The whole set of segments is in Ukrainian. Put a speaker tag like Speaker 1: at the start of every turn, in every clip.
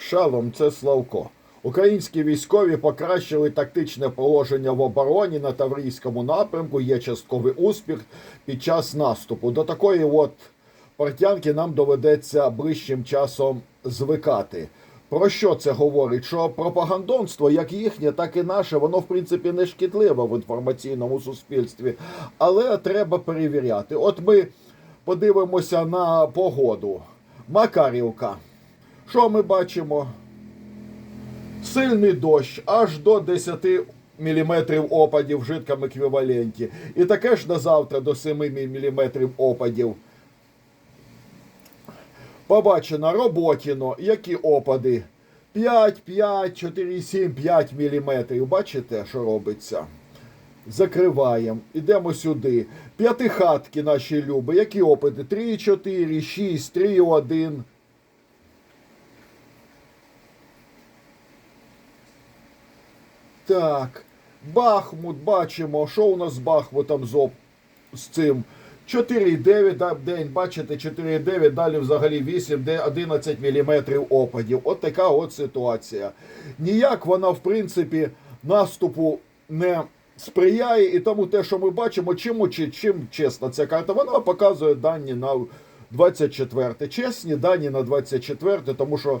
Speaker 1: Шалом, це Славко. Українські військові покращили тактичне положення в обороні на Таврійському напрямку. Є частковий успіх під час наступу. До такої от портянки нам доведеться ближчим часом звикати. Про що це говорить? Що пропагандонство, як їхнє, так і наше, воно в принципі не шкідливе в інформаційному суспільстві, але треба перевіряти. От ми подивимося на погоду. Макарівка. Що ми бачимо? Сильний дощ аж до 10 мм опадів в жидкому еквіваленті. І таке ж на завтра до 7 мм опадів. Побачено Роботіно, які опади. 5, 5, 4, 7, 5 мм. Бачите, що робиться? Закриваємо. Ідемо сюди. П'ятихатки наші люби. Які опади? 3, 4, 6, 3, 1. Так. Бахмут, бачимо, що у нас з Бахмутом з, з цим. 4,9 да, день, бачите, 4,9, далі взагалі 8, де 11 мм опадів. От така от ситуація. Ніяк вона, в принципі, наступу не сприяє, і тому те, що ми бачимо, чим, чи- чим чесна ця карта, вона показує дані на 24. Чесні дані на 24, тому що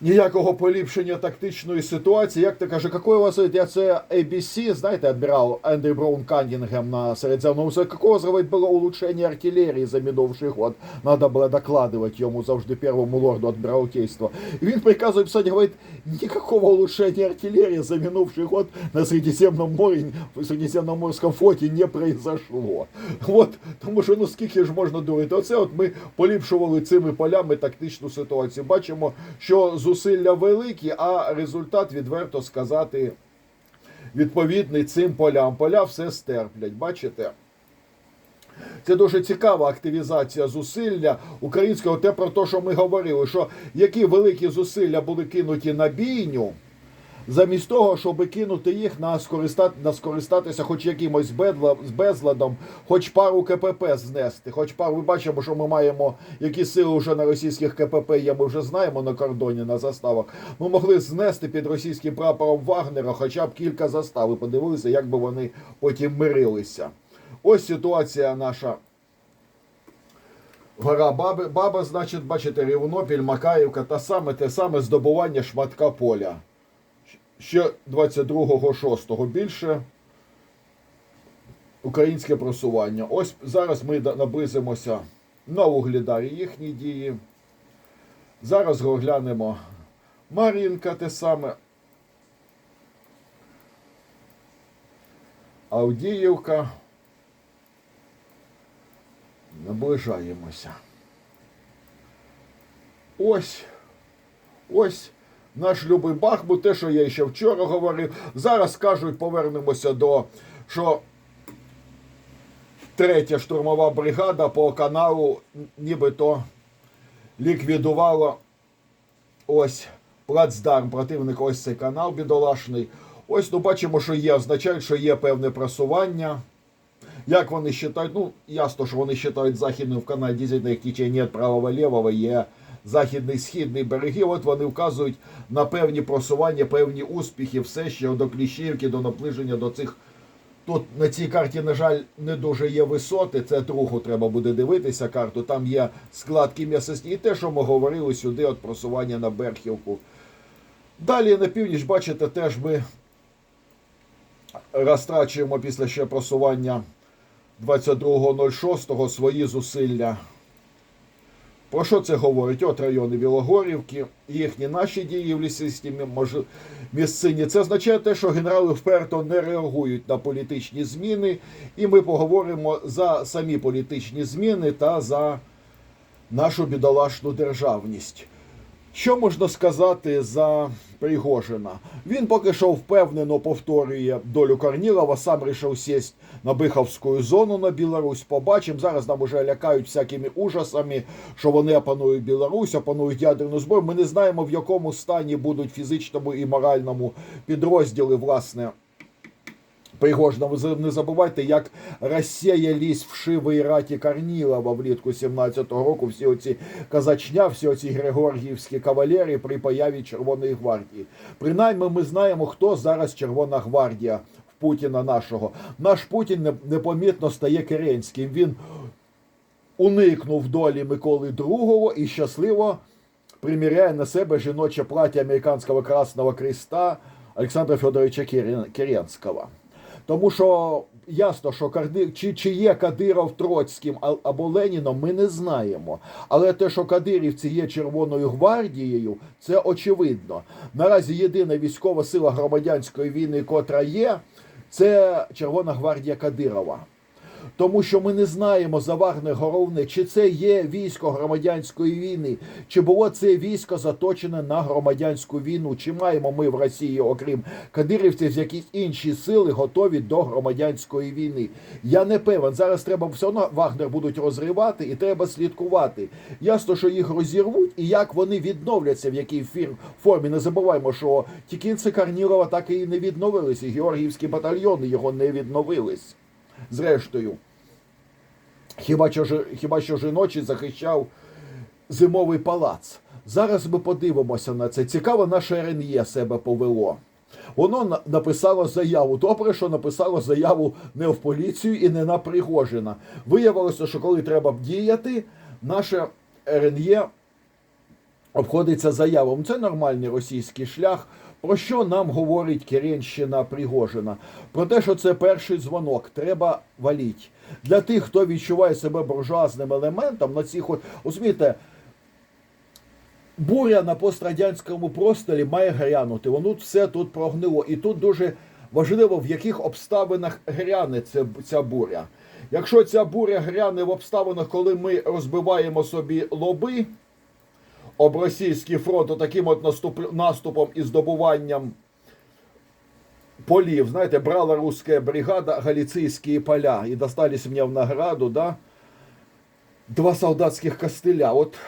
Speaker 1: ніякого поліпшення тактичної ситуації. Як ти каже, який у вас я це ABC, знаєте, адмірал Ендрю Браун Каннінгем на Середземному морі, какого зробити було улучшення артилерії за минувший год. Надо було докладувати йому завжди первому лорду адміралтейства. І він приказує писати, говорить, никакого улучшения артиллерии за минувший год на Средиземном море, в Средиземноморском флоті не произошло. От, тому що ну скільки ж можна дурити. Оце от ми поліпшували цими полями тактичну ситуацію. Бачимо, що зусилля великі, а результат відверто сказати відповідний цим полям. Поля все стерплять. Бачите? Це дуже цікава активізація зусилля українського. Те про те, що ми говорили, що які великі зусилля були кинуті на бійню, замість того, щоб кинути їх на скористати, на скористатися хоч якимось безладом, хоч пару КПП знести. Хоч пару, ми бачимо, що ми маємо які сили вже на російських КПП є, ми вже знаємо на кордоні, на заставах. Ми могли знести під російським прапором Вагнера хоча б кілька застав і подивилися, як би вони потім мирилися. Ось ситуація наша. Гора Баби. Баба, значить, бачите, Рівнопіль, Макаївка, та саме те саме здобування шматка поля. Ще 22-го більше українське просування. Ось зараз ми наблизимося на Углідарі їхні дії. Зараз розглянемо Марінка те саме. Авдіївка. Наближаємося. Ось. Ось наш любий Бахмут, те, що я ще вчора говорив. Зараз кажуть, повернемося до що третя штурмова бригада по каналу нібито ліквідувала ось плацдарм. Противник, ось цей канал бідолашний. Ось ну бачимо, що є, означає, що є певне просування. Як вони вважають? Ну, ясно, що вони вважають західним в каналі дизельних течень нет правого-лівого, є західний східний береги. От вони вказують на певні просування, певні успіхи, все ще до Кліщівки, до наближення до цих. Тут на цій карті, на жаль, не дуже є висоти. Це другу треба буде дивитися карту. Там є складки м'ясості. І те, що ми говорили сюди, от просування на Берхівку. Далі на північ, бачите, теж ми розтрачуємо після ще просування 22.06 свої зусилля. Про що це говорить? От райони Білогорівки, їхні наші дії в лісистій місцині. Це означає те, що генерали вперто не реагують на політичні зміни, і ми поговоримо за самі політичні зміни та за нашу бідолашну державність. Що можна сказати за Пригожина? Він поки що впевнено повторює долю Корнілова, сам рішив сість на Биховську зону на Білорусь. Побачимо. Зараз нам уже лякають всякими ужасами, що вони опанують Білорусь, опанують ядерну зброю. Ми не знаємо, в якому стані будуть фізичному і моральному підрозділи, власне, Пригожна, ви не забувайте, як Росія лізь вшивий раті Корнілова влітку 17-го року. Всі оці казачня, всі оці григоргіївські кавалери при появі Червоної гвардії. Принаймні, ми знаємо, хто зараз Червона гвардія в Путіна нашого. Наш Путін непомітно стає Керенським. Він уникнув долі Миколи II і щасливо приміряє на себе жіноче плаття американського Красного Креста Олександра Федоровича Керен- Керенського. Тому що ясно, що Кадир, чи, чи є Кадиров Троцьким або Леніном, ми не знаємо. Але те, що кадирівці є Червоною гвардією, це очевидно. Наразі єдина військова сила громадянської війни, котра є, це Червона гвардія Кадирова. Тому що ми не знаємо заварне горовне, чи це є військо громадянської війни, чи було це військо заточене на громадянську війну, чи маємо ми в Росії, окрім кадирівців, якісь інші сили готові до громадянської війни. Я не певен. Зараз треба все одно Вагнер будуть розривати і треба слідкувати. Ясно, що їх розірвуть, і як вони відновляться, в якій формі. Не забуваємо, що тікінці Карнірова так і не відновилися. і Георгіївські батальйони його не відновились. Зрештою, хіба що, хіба що жіночий захищав зимовий палац. Зараз ми подивимося на це. Цікаво, наше РНЄ себе повело. Воно написало заяву. Добре, що написало заяву не в поліцію і не на Пригожина. Виявилося, що коли треба діяти, наше РНЄ обходиться заявом. Це нормальний російський шлях. Про що нам говорить Керенщина Пригожина? Про те, що це перший дзвонок, треба валіть. Для тих, хто відчуває себе буржуазним елементом, на цих розумієте, буря на пострадянському просторі має грянути. Воно все тут прогнило. І тут дуже важливо, в яких обставинах гряне це, ця буря. Якщо ця буря гряне в обставинах, коли ми розбиваємо собі лоби, об російський фронт таким от наступ, наступом і здобуванням полів. Знаєте, брала русська бригада галіцийські поля і достались мені в награду, да, два солдатських костиля. От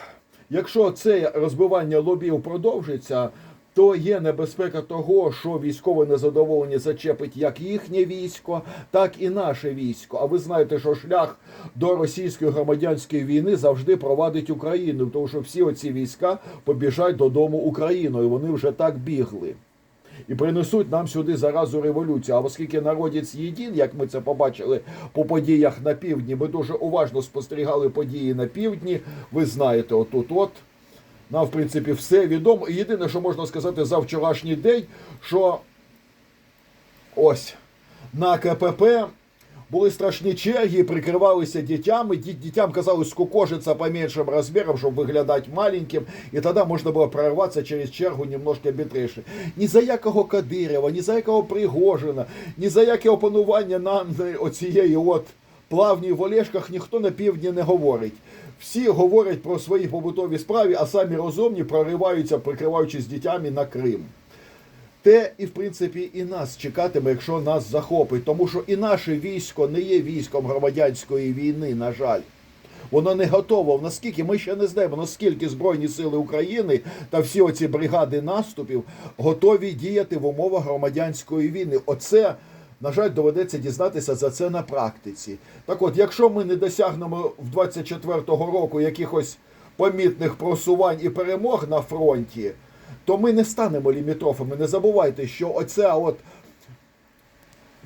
Speaker 1: якщо це розбивання лобів продовжиться, то є небезпека того, що військове незадоволення зачепить як їхнє військо, так і наше військо. А ви знаєте, що шлях до російської громадянської війни завжди провадить Україну, тому що всі оці війська побіжать додому Україною. Вони вже так бігли. І принесуть нам сюди заразу революцію. А оскільки народець єдин, як ми це побачили по подіях на півдні, ми дуже уважно спостерігали події на півдні. Ви знаєте, отут от. Нам, в принципі, все відомо. І єдине, що можна сказати за вчорашній день, що ось на КПП були страшні черги, прикривалися дітями. Ді- Дітям казали скукожиться по меншим розмірам, щоб виглядати маленьким, і тоді можна було прорватися через чергу немножко бітрише. Ні за якого Кадирова, ні за якого Пригожина, ні за яке опанування на оцієї от плавній в ніхто на півдні не говорить. Всі говорять про свої побутові справи, а самі розумні прориваються, прикриваючись дітьми на Крим. Те і в принципі і нас чекатиме, якщо нас захопить, тому що і наше військо не є військом громадянської війни, на жаль. Воно не готово. Наскільки ми ще не знаємо, наскільки Збройні сили України та всі оці бригади наступів готові діяти в умовах громадянської війни. Оце, на жаль, доведеться дізнатися за це на практиці. Так от, якщо ми не досягнемо в 24-го року якихось помітних просувань і перемог на фронті, то ми не станемо лімітрофами. Не забувайте, що оця от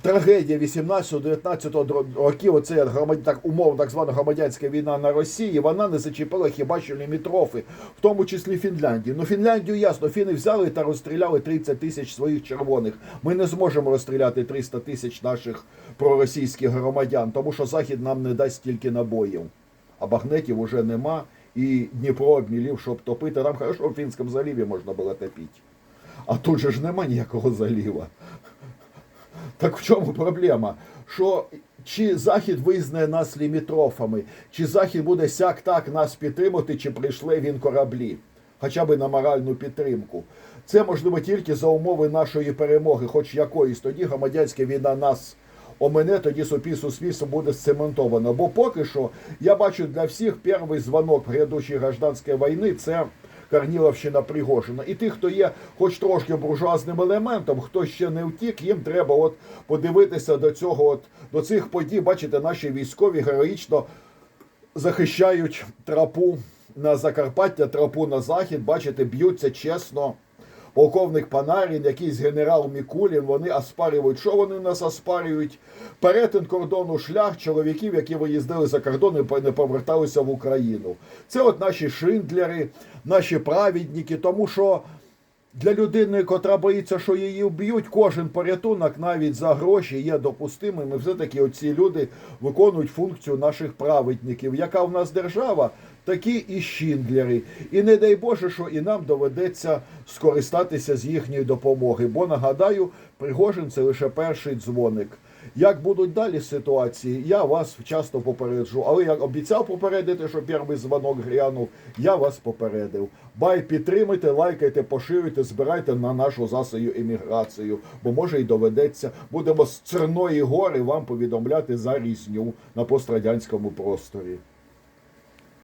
Speaker 1: трагедія 18-19 років, оце так, умовно так звана громадянська війна на Росії, вона не зачепила хіба що лімітрофи, в тому числі Фінляндію. Ну, Фінляндію ясно, фіни взяли та розстріляли 30 тисяч своїх червоних. Ми не зможемо розстріляти 300 тисяч наших проросійських громадян, тому що Захід нам не дасть стільки набоїв. А багнетів уже нема, і Дніпро обмілів, щоб топити. Там хорошо в Фінському заліві можна було топити. А тут же ж нема ніякого заліва. Так в чому проблема? Що чи Захід визнає нас лімітрофами, чи Захід буде сяк так нас підтримати, чи прийшли він кораблі, хоча б на моральну підтримку. Це можливо тільки за умови нашої перемоги, хоч якоїсь тоді громадянська війна нас омене, тоді супі суспільство буде сцементовано. Бо поки що я бачу для всіх перший дзвонок в грядущій гражданської війни це Карніловщина Пригожина. І тих, хто є хоч трошки буржуазним елементом, хто ще не втік, їм треба от подивитися до цього, от, до цих подій. Бачите, наші військові героїчно захищають трапу на Закарпаття, трапу на захід. Бачите, б'ються чесно. Полковник Панарін, якийсь генерал Мікулін, вони оспарюють. Що вони нас оспарюють? Перетин кордону шлях чоловіків, які виїздили за кордон і не поверталися в Україну. Це от наші шиндлери, наші праведники, тому що для людини, котра боїться, що її вб'ють, кожен порятунок навіть за гроші є допустимим. І все-таки оці люди виконують функцію наших праведників. Яка в нас держава, такі і щіндлери. І не дай Боже, що і нам доведеться скористатися з їхньої допомоги. Бо нагадаю, Пригожин це лише перший дзвоник. Як будуть далі ситуації, я вас вчасно попереджу. Але як обіцяв попередити, що перший дзвонок грянув, я вас попередив. Бай, підтримуйте, лайкайте, поширюйте, збирайте на нашу засою еміграцію, бо може й доведеться. Будемо з Церної гори вам повідомляти за різню на пострадянському просторі.